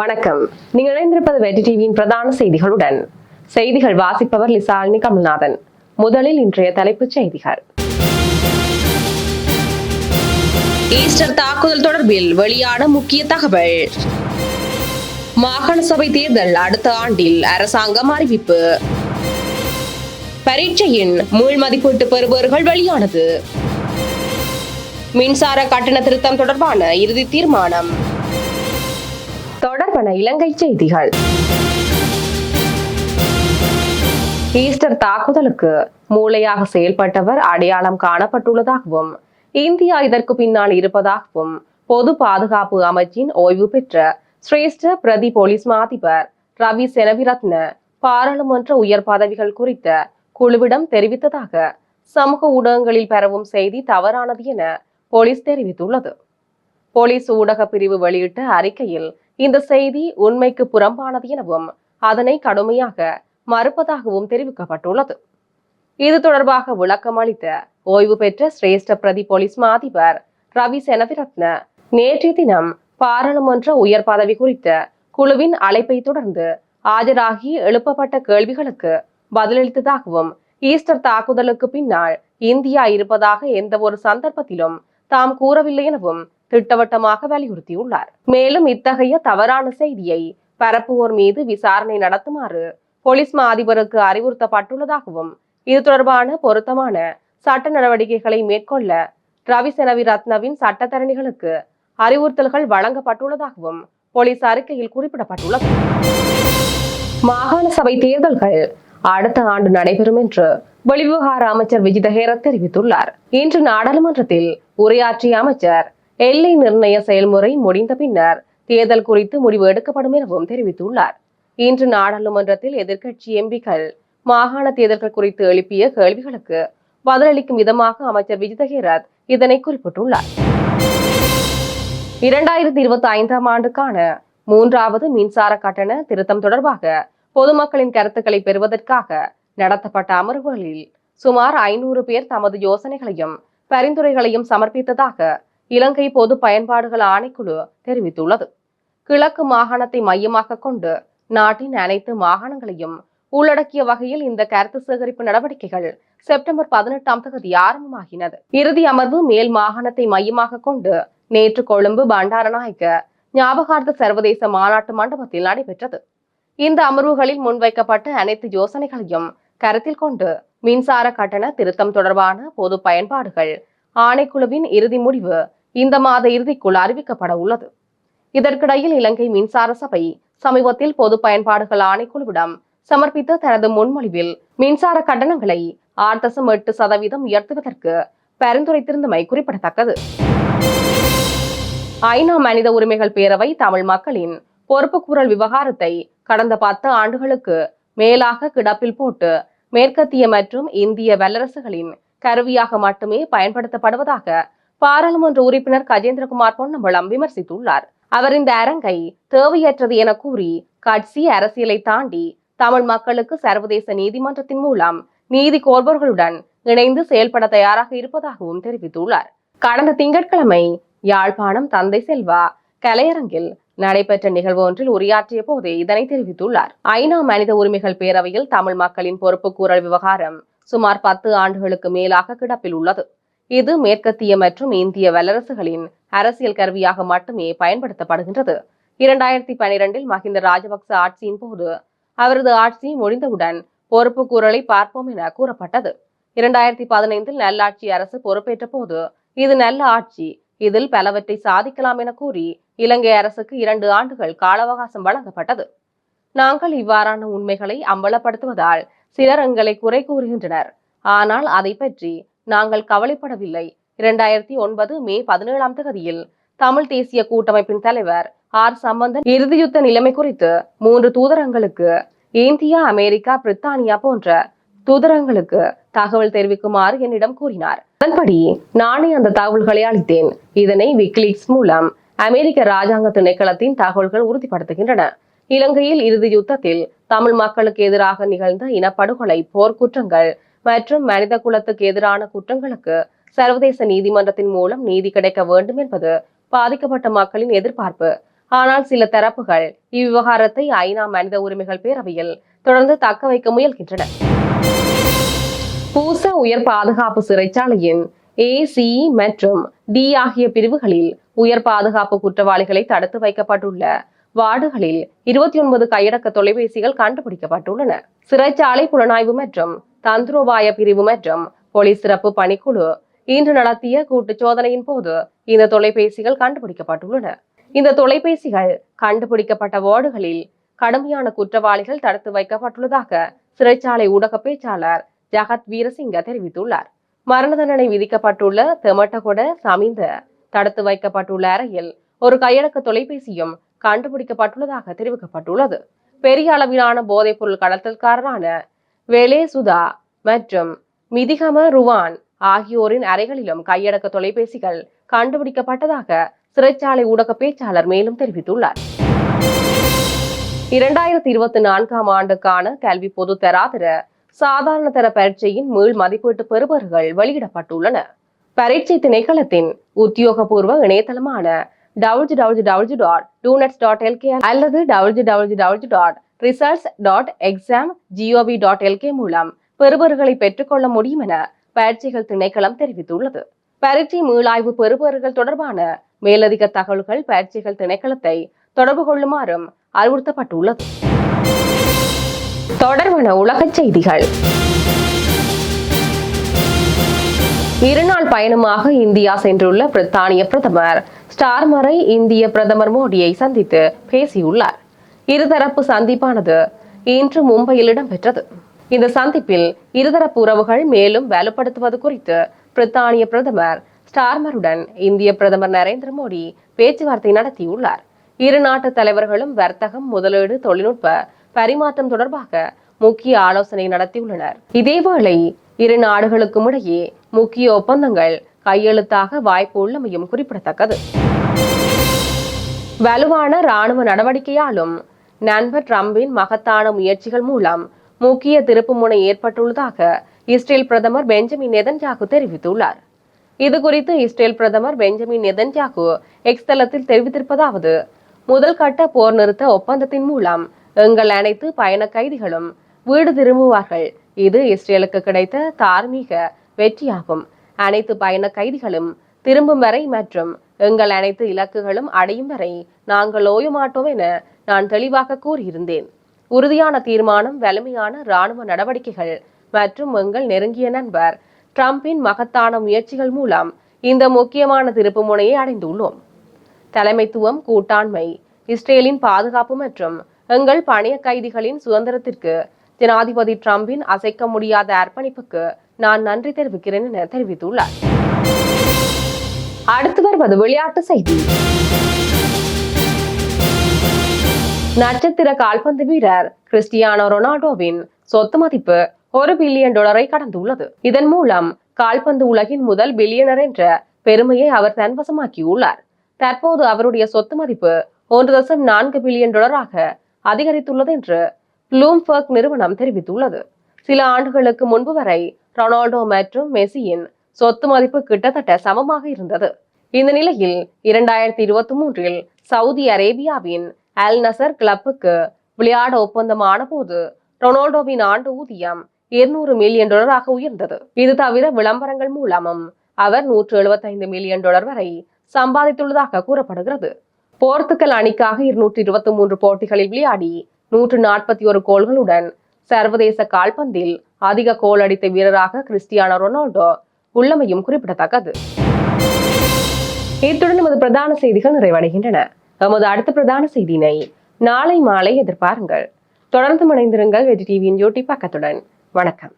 வணக்கம். நீங்கள் இணைந்திருப்பது வெற்றி டிவியின் பிரதான செய்திகளுடன். செய்திகள் வாசிப்பவர் லிசாலினி கமல்நாதன். முதலில் இன்றைய தலைப்புச் செய்திகள். ஈஸ்டர் தாக்குதல் தொடர்பில் வெளியான முக்கிய தகவல். மாகாண சபை தேர்தல் அடுத்த ஆண்டில் அரசாங்கம் அறிவிப்பு. பரீட்சையின் மீள் மதிப்பீட்டு பெறுபவர்கள் வெளியானது. மின்சார கட்டண திருத்தம் தொடர்பான இறுதி தீர்மானம். தொடர்பான இலங்கை செய்திகள். ஈஸ்டர் தாக்குதலுக்கு மூளையாக செயல்பட்டவர் அடையாளம் காணப்பட்டுள்ளதாகவும் இந்தியா இதற்கு பின்னால் இருப்பதாகவும் பொது பாதுகாப்பு அமைச்சின் ஓய்வு பெற்ற சிரேஷ்ட பிரதி போலீஸ் மாதிபர் ரவி செனவிரத்ன பாராளுமன்ற உயர் பதவிகள் குறித்த குழுவிடம் தெரிவித்ததாக சமூக ஊடகங்களில் பரவும் செய்தி தவறானது என போலீஸ் தெரிவித்துள்ளது. போலீஸ் ஊடக பிரிவு வெளியிட்ட அறிக்கையில் இந்த செய்தி உண்மைக்கு புறம்பானது எனவும் அதனை கடுமையாக மறுப்பதாகவும் தெரிவிக்கப்பட்டுள்ளது. இது தொடர்பாக விளக்கம் அளித்த ஓய்வு பெற்ற சிரேஷ்ட பிரதி போலீஸ் மா அதிபர் ரவி செனவிரத்ன நேற்றைய தினம் பாராளுமன்ற உயர் பதவி குறித்த குழுவின் அழைப்பை தொடர்ந்து ஆஜராகி எழுப்பப்பட்ட கேள்விகளுக்கு பதிலளித்ததாகவும் ஈஸ்டர் தாக்குதலுக்கு பின்னால் இந்தியா இருப்பதாக எந்த ஒரு சந்தர்ப்பத்திலும் தாம் கூறவில்லை எனவும் திட்டவட்டமாக வலியுறுத்தியுள்ளார். மேலும் இத்தகைய தவறான செய்தியை பரப்புவோர் மீது விசாரணை நடத்துமாறு போலீஸ் மா அதிபருக்கு அறிவுறுத்தப்பட்டுள்ளதாகவும் இது தொடர்பான பொருத்தமான சட்ட நடவடிக்கைகளை மேற்கொள்ள ரவி செனவி ரத்னவின் சட்டத்தரணிகளுக்கு அறிவுறுத்தல்கள் வழங்கப்பட்டுள்ளதாகவும் போலீஸ் அறிக்கையில் குறிப்பிடப்பட்டுள்ளது. மாகாண சபை தேர்தல்கள் அடுத்த ஆண்டு நடைபெறும் என்று வெளிவிவகார அமைச்சர் விஜிதஹேர தெரிவித்துள்ளார். இன்று நாடாளுமன்றத்தில் உரையாற்றிய அமைச்சர் எல்லை நிர்ணய செயல்முறை முடிந்த பின்னர் தேர்தல் குறித்து முடிவு எடுக்கப்படும் எனவும் தெரிவித்துள்ளார். இன்று நாடாளுமன்றத்தில் எதிர்க்கட்சி எம்பிக்கள் மாகாண தேர்தல்கள் குறித்து எழுப்பிய கேள்விகளுக்கு பதிலளிக்கும் விதமாக அமைச்சர் விஜித இதனை குறிப்பிட்டுள்ளார். இரண்டாயிரத்தி இருபத்தி ஐந்தாம் ஆண்டுக்கான மூன்றாவது மின்சார கட்டண திருத்தம் தொடர்பாக பொதுமக்களின் கருத்துக்களை பெறுவதற்காக நடத்தப்பட்ட அமர்வுகளில் சுமார் ஐநூறு பேர் தமது யோசனைகளையும் பரிந்துரைகளையும் சமர்ப்பித்ததாக இலங்கை பொது பயன்பாடுகள் ஆணைக்குழு தெரிவித்துள்ளது. கிழக்கு மாகாணத்தை மையமாக கொண்டு நாட்டின் அனைத்து மாகாணங்களையும் உள்ளடக்கிய வகையில் இந்த கருத்து சேகரிப்பு நடவடிக்கைகள் செப்டம்பர் பதினெட்டாம் தேதி ஆரம்பமாகினது. இறுதி அமர்வு மேல் மாகாணத்தை மையமாக கொண்டு நேற்று கொழும்பு பண்டாரநாயக்க ஞாபகார்த்த சர்வதேச மாநாட்டு மண்டபத்தில் நடைபெற்றது. இந்த அமர்வுகளில் முன்வைக்கப்பட்ட அனைத்து யோசனைகளையும் கருத்தில் கொண்டு மின்சார கட்டண திருத்தம் தொடர்பான பொது பயன்பாடுகள் ஆணைக்குழுவின் இறுதி முடிவு இந்த மாத இறுதிக்குள் அறிவிக்கப்பட உள்ளது. இதற்கிடையில் இலங்கை மின்சார சபை சமீபத்தில் பொது பயன்பாடுகள் ஆணைக்குழுவிடம் சமர்ப்பித்த தனது முன்மொழிவில் மின்சார கட்டணங்களை ஆறு தசம் எட்டு சதவீதம் உயர்த்துவதற்கு பரிந்துரைத்திருந்தமை குறிப்பிடத்தக்கது. ஐநா மனித உரிமைகள் பேரவை தமிழ் மக்களின் பொறுப்புக்கூறல் விவகாரத்தை கடந்த பத்து ஆண்டுகளுக்கு மேலாக கிடப்பில் போட்டு மேற்கத்திய மற்றும் இந்திய வல்லரசுகளின் கருவியாக மட்டுமே பயன்படுத்தப்படுவதாக பாராளுமன்ற உறுப்பினர் கஜேந்திரகுமார் பொன்னம்பலம் விமர்சித்துள்ளார். அவர் இந்த அரங்கை தேவையற்றது என கூறி கட்சி அரசியலை தாண்டி தமிழ் மக்களுக்கு சர்வதேச நீதிமன்றத்தின் மூலம் நீதி கோர்பவர்களுடன் இணைந்து செயல்பட தயாராக இருப்பதாகவும் தெரிவித்துள்ளார். கடந்த திங்கட்கிழமை யாழ்ப்பாணம் தந்தை செல்வா கலையரங்கில் நடைபெற்ற நிகழ்வு ஒன்றில் உரையாற்றிய போதே இதனை தெரிவித்துள்ளார். ஐநா மனித உரிமைகள் பேரவையில் தமிழ் மக்களின் பொறுப்புக்கூறல் விவகாரம் சுமார் பத்து ஆண்டுகளுக்கு மேலாக கிடப்பில் உள்ளது. இது மேற்கத்திய மற்றும் இந்திய வல்லரசுகளின் அரசியல் கருவியாக மட்டுமே பயன்படுத்தப்படுகின்றது. இரண்டாயிரத்தி பனிரெண்டில் மஹிந்த ராஜபக்ச ஆட்சியின் போது அவரது ஆட்சி முடிந்தவுடன் பொறுப்புக்கூறலை பார்ப்போம் என கூறப்பட்டது. இரண்டாயிரத்தி பதினைந்தில் நல்லாட்சி அரசு பொறுப்பேற்ற போது இது நல்ல ஆட்சி இதில் பலவற்றை சாதிக்கலாம் என கூறி இலங்கை அரசுக்கு இரண்டு ஆண்டுகள் கால அவகாசம் வழங்கப்பட்டது. நாங்கள் இவ்வாறான உண்மைகளை அம்பலப்படுத்துவதால் சிலர் எங்களை குறை கூறுகின்றனர். ஆனால் அதை பற்றி நாங்கள் கவலைப்படவில்லை. இரண்டாயிரத்தி ஒன்பது மே பதினேழாம் தேதியில் தமிழ் தேசிய கூட்டமைப்பின் தலைவர் ஆர். சம்பந்தன் இறுதியுத்த நிலைமை குறித்து மூன்று தூதரங்களுக்கு இந்தியா அமெரிக்கா பிரித்தானியா போன்ற தூதரங்களுக்கு தகவல் தெரிவிக்குமாறு என்னிடம் கூறினார். அதன்படி நானே அந்த தகவல்களை அளித்தேன். இதனை விக்கிலீக்ஸ் மூலம் அமெரிக்க ராஜாங்க திணைக்களத்தின் தகவல்கள் உறுதிப்படுத்துகின்றன. இலங்கையில் இறுதி யுத்தத்தில் தமிழ் மக்களுக்கு எதிராக நிகழ்ந்த இனப்படுகொலை போர்க்குற்றங்கள் மற்றும் மனித குலத்துக்கு எதிரான குற்றங்களுக்கு சர்வதேச நீதிமன்றத்தின் மூலம் நீதி கிடைக்க வேண்டும் என்பது பாதிக்கப்பட்ட மக்களின் எதிர்பார்ப்பு. ஆனால் சில தரப்புகள் இவ்விவகாரத்தை ஐநா மனித உரிமைகள் பேரவையில் தொடர்ந்து தக்க வைக்க முயல்கின்றன. பூச உயர் பாதுகாப்பு சிறைச்சாலையின் ஏ சி மற்றும் டி ஆகிய பிரிவுகளில் உயர் பாதுகாப்பு குற்றவாளிகளை தடுத்து வைக்கப்பட்டுள்ள வார்டுகளில் இருபத்தி ஒன்பது கையடக்க தொலைபேசிகள் கண்டுபிடிக்கப்பட்டுள்ளன. சிறைச்சாலை புலனாய்வு மற்றும் தந்திரோபாய பிரிவு மற்றும் போலீஸ் சிறப்பு பணிக்குழு இன்று நடத்திய கூட்டு சோதனையின் போது இந்த தொலைபேசிகள் கண்டுபிடிக்கப்பட்டுள்ளன. இந்த தொலைபேசிகள் கண்டுபிடிக்கப்பட்ட வார்டுகளில் கடுமையான குற்றவாளிகள் தடுத்து வைக்கப்பட்டுள்ளதாக சிறைச்சாலை ஊடக பேச்சாளர் ஜகத் வீரசிங்க தெரிவித்துள்ளார். மரண தண்டனை விதிக்கப்பட்டுள்ள தெமட்டகொட சமிந்த தடுத்து வைக்கப்பட்டுள்ள அறையில் ஒரு கையடக்க தொலைபேசியும் கண்டுபிடிக்கப்பட்டுள்ளதாக தெரிவிக்கப்பட்டுள்ளது. பெரிய அளவிலான போதைப்பொருள் கடத்தல்காரரான வெலேசுதா மற்றும் மிதிகம ருவான் ஆகியோரின் அறைகளிலும் கையடக்க தொலைபேசிகள் கண்டுபிடிக்கப்பட்டதாக சிறைச்சாலை ஊடக பேச்சாளர் மேலும் தெரிவித்துள்ளார். இரண்டாயிரத்தி இருபத்தி நான்காம் ஆண்டுக்கான கல்வி பொது தராதர சாதாரண தர பரீட்சையின் மீள் மதிப்பீட்டு பெறுபர்கள் வெளியிடப்பட்டுள்ளன. பரீட்சை திணைக்களத்தின் உத்தியோகபூர்வ இணையதளமான W W W dot doenets dot LK அல்லது W W W dot results dot exam gov dot LK மூலம் பெறுபவர்களை பெற்றுக்கொள்ள முடியும் என பயிற்சிகள் திணைக்களம் தெரிவித்துள்ளது. பரீட்சை மீளாய்வு பெறுபவர்கள் தொடர்பான மேலதிக தகவல்கள் பயிற்சிகள் திணைக்களத்தை தொடர்பு கொள்ளுமாறும் அறிவுறுத்தப்பட்டுள்ளது. தொடர்பான உலகச் செய்திகள். இருநாள் பயணமாக இந்தியா சென்றுள்ள பிரித்தானிய பிரதமர் ஸ்டார்மரை இந்திய பிரதமர் மோடியை சந்தித்து பேசியுள்ளார். இருதரப்பு சந்திப்பானது இன்று மும்பையில் இடம்பெற்றது. இந்த சந்திப்பில் இருதரப்பு உறவுகள் மேலும் வலுப்படுத்துவது குறித்து பிரித்தானிய பிரதமர் ஸ்டார்மருடன் இந்திய பிரதமர் நரேந்திர மோடி பேச்சுவார்த்தை நடத்தியுள்ளார். இரு நாட்டு தலைவர்களும் வர்த்தகம் முதலீடு தொழில்நுட்ப பரிமாற்றம் தொடர்பாக முக்கிய ஆலோசனை நடத்தியுள்ளனர். இதேவேளை இரு நாடுகளுக்கும் இடையே முக்கிய ஒப்பந்தங்கள் கையெழுத்தாக வாய்ப்பு உள்ளமையும் குறிப்பிடத்தக்கது. வலுவான ராணுவ நடவடிக்கையாலும் நண்பர் டிரம்பின் மகத்தான முயற்சிகள் மூலம் முக்கிய திருப்புமுனை ஏற்பட்டுள்ளதாக இஸ்ரேல் பிரதமர் பெஞ்சமின் நெதன்யாகு தெரிவித்துள்ளார். இது குறித்து இஸ்ரேல் பிரதமர் பெஞ்சமின் நெதன்யாகு எக்ஸ் தளத்தில் தெரிவித்திருப்பதாவது முதல் கட்ட போர் நிறுத்த ஒப்பந்தத்தின் மூலம் எங்கள் அனைத்து பயண கைதிகளும் வீடு திரும்புவார்கள். இது இஸ்ரேலுக்கு கிடைத்த தார்மீக வெற்றியாகும். அனைத்து பயண கைதிகளும் திரும்பும் வரை மற்றும் எங்கள் அனைத்து இலக்குகளும் அடையும் வரை நாங்கள் ஓய மாட்டோம் என நான் தெளிவாக கூறியிருந்தேன். உறுதியான தீர்மானம் வலிமையான இராணுவ நடவடிக்கைகள் மற்றும் எங்கள் நெருங்கிய நண்பர் டிரம்பின் மகத்தான முயற்சிகள் மூலம் இந்த முக்கியமான திருப்பு முனையை அடைந்துள்ளோம். தலைமைத்துவம் கூட்டாண்மை இஸ்ரேலின் பாதுகாப்பு மற்றும் எங்கள் பணைய கைதிகளின் சுதந்திரத்திற்கு ஜனாதிபதி டிரம்பின் அசைக்க முடியாத அர்ப்பணிப்புக்கு நான் நன்றி தெரிவிக்கிறேன் என தெரிவித்துள்ளார். அடுத்து வருவது விளையாட்டு செய்தி. நட்சத்திர கால்பந்து வீரர் கிறிஸ்டியானோ ரொனால்டோவின் சொத்து மதிப்பு ஒரு பில்லியன் டாலரை கடந்துள்ளது. இதன் மூலம் கால்பந்து உலகின் முதல் பில்லியனர் என்ற பெருமையை அவர் தன்வசமாக்கியுள்ளார். தற்போது அவருடைய சொத்து மதிப்பு ஒன்று தசம் நான்கு பில்லியன் டாலராக அதிகரித்துள்ளது என்று ப்ளூம்பர்க் நிறுவனம் தெரிவித்துள்ளது. சில ஆண்டுகளுக்கு முன்பு வரை ரொனால்டோ மற்றும் மெஸ்ஸியின் சொத்து மதிப்பு கிட்டத்தட்ட சமமாக இருந்தது. இந்த நிலையில் இரண்டாயிரத்தி இருபத்தி மூன்றில் சவுதி அரேபியாவின் அல் நசர் கிளப்புக்கு விளையாட ஒப்பந்தமான போது ரொனால்டோவின் ஆண்டு ஊதியம் இருநூறு மில்லியன் டாலராக உயர்ந்தது. இது தவிர விளம்பரங்கள் மூலமும் அவர் நூற்று எழுபத்தைந்து மில்லியன் டாலர் வரை சம்பாதித்துள்ளதாக கூறப்படுகிறது. போர்த்துகல் அணிக்காக இருநூற்றி இருபத்தி மூன்று போட்டிகளில் விளையாடி நூற்று நாற்பத்தி ஒரு கோல்களுடன் சர்வதேச கால்பந்தில் அதிக கோல் அடித்த வீரராக கிறிஸ்டியானோ ரொனால்டோ உள்ளமையும் குறிப்பிடத்தக்கது. இத்துடன் நமது பிரதான செய்திகள் நிறைவடைகின்றன. நமது அடுத்த பிரதான செய்தியினை நாளை மாலை எதிர்பாருங்கள். தொடர்ந்து மனைந்திருங்கள் வெஜி டிவியின் யூடியூப் பக்கத்துடன். வணக்கம்.